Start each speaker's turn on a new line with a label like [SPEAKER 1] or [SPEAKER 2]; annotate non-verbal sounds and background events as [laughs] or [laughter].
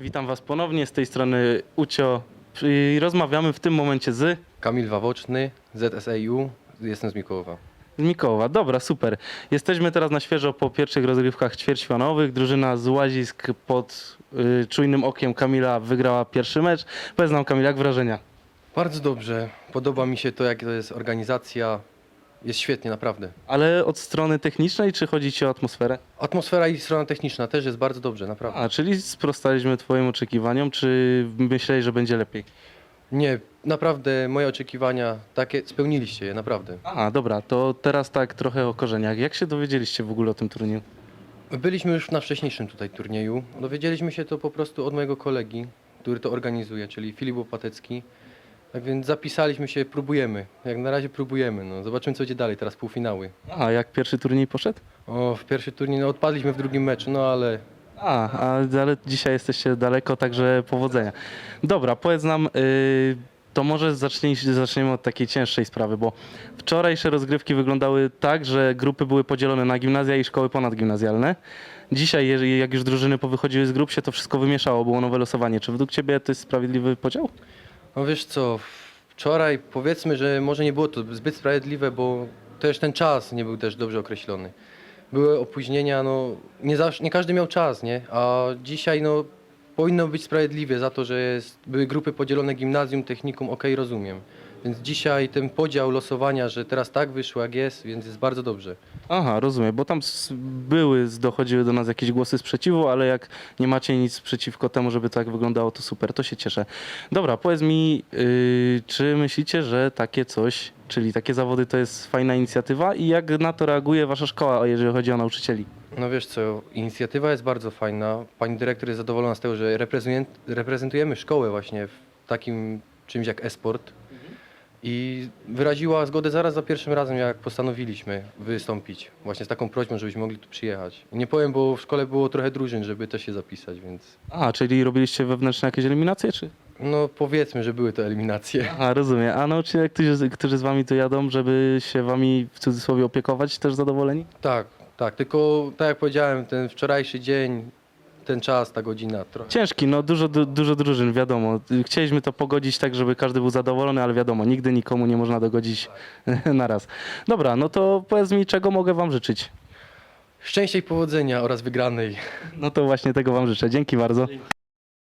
[SPEAKER 1] Witam Was ponownie, z tej strony Ucio i rozmawiamy w tym momencie z,
[SPEAKER 2] Kamil Wawoczny, ZSAU, jestem z Mikołowa.
[SPEAKER 1] z Mikołowa. Dobra, super. Jesteśmy teraz na świeżo po pierwszych rozgrywkach ćwierćfinałowych. Drużyna z Łazisk pod y, czujnym okiem Kamila wygrała pierwszy mecz. Powiedz nam Kamil, jak wrażenia?
[SPEAKER 2] Bardzo dobrze, podoba mi się to, jak to jest organizacja, jest świetnie, naprawdę.
[SPEAKER 1] Ale od strony technicznej, czy chodzi Ci o atmosferę?
[SPEAKER 2] Atmosfera i strona techniczna też jest bardzo dobrze, naprawdę.
[SPEAKER 1] A, czyli sprostaliśmy Twoim oczekiwaniom, czy myśleli, że będzie lepiej?
[SPEAKER 2] Nie, naprawdę moje oczekiwania takie, spełniliście je, naprawdę.
[SPEAKER 1] Aha, dobra, to teraz tak trochę o korzeniach. Jak się dowiedzieliście w ogóle o tym turnieju?
[SPEAKER 2] Byliśmy już na wcześniejszym tutaj turnieju, dowiedzieliśmy się to po prostu od mojego kolegi, który to organizuje, czyli Filip Łopatecki. Tak więc zapisaliśmy się, próbujemy, jak na razie próbujemy, no. zobaczymy co będzie dalej, teraz półfinały.
[SPEAKER 1] A, jak pierwszy turniej poszedł?
[SPEAKER 2] O, w pierwszy turniej, no odpadliśmy w drugim meczu, no ale
[SPEAKER 1] A, a, ale dzisiaj jesteście daleko, także powodzenia. Dobra, powiedz nam, y, to może zacznij, zaczniemy od takiej cięższej sprawy, bo wczorajsze rozgrywki wyglądały tak, że grupy były podzielone na gimnazja i szkoły ponadgimnazjalne. Dzisiaj, jeżeli- jak już drużyny powychodziły z grup, się to wszystko wymieszało, było nowe losowanie. Czy według Ciebie to jest sprawiedliwy podział?
[SPEAKER 2] No wiesz co, wczoraj powiedzmy, że może nie było to zbyt sprawiedliwe, bo też ten czas nie był też dobrze określony. Były opóźnienia, no nie, zawsze, nie każdy miał czas, nie? A dzisiaj no powinno być sprawiedliwie za to, że jest, były grupy podzielone gimnazjum, technikum, okej, rozumiem. Więc dzisiaj ten podział losowania, że teraz tak wyszło jak jest, więc jest bardzo dobrze.
[SPEAKER 1] Aha, rozumiem, bo tam s- były, dochodziły do nas jakieś głosy sprzeciwu, ale jak nie macie nic przeciwko temu, żeby tak wyglądało, to super, to się cieszę. Dobra, powiedz mi, yy, czy myślicie, że takie coś, czyli takie zawody to jest fajna inicjatywa i jak na to reaguje wasza szkoła, jeżeli chodzi o nauczycieli?
[SPEAKER 2] No wiesz co, inicjatywa jest bardzo fajna. Pani dyrektor jest zadowolona z tego, że reprezentujemy szkołę właśnie w takim czymś jak e-sport. I wyraziła zgodę zaraz za pierwszym razem, jak postanowiliśmy wystąpić. Właśnie z taką prośbą, żebyśmy mogli tu przyjechać. Nie powiem, bo w szkole było trochę drużyn, żeby też się zapisać, więc
[SPEAKER 1] A, czyli robiliście wewnętrzne jakieś eliminacje, czy?
[SPEAKER 2] no powiedzmy, że były to eliminacje.
[SPEAKER 1] A, rozumiem. A nauczyciele, którzy, którzy z wami tu jadą, żeby się wami w cudzysłowie opiekować, też zadowoleni?
[SPEAKER 2] Tak, tak, tylko tak jak powiedziałem, ten wczorajszy dzień, ten czas, ta godzina trochę.
[SPEAKER 1] Ciężki, no dużo, du, dużo drużyn, wiadomo. Chcieliśmy to pogodzić tak, żeby każdy był zadowolony, ale wiadomo, nigdy nikomu nie można dogodzić [laughs] na raz. Dobra, no to powiedz mi, czego mogę wam życzyć?
[SPEAKER 2] Szczęścia i powodzenia oraz wygranej.
[SPEAKER 1] No to właśnie tego wam życzę. Dzięki bardzo.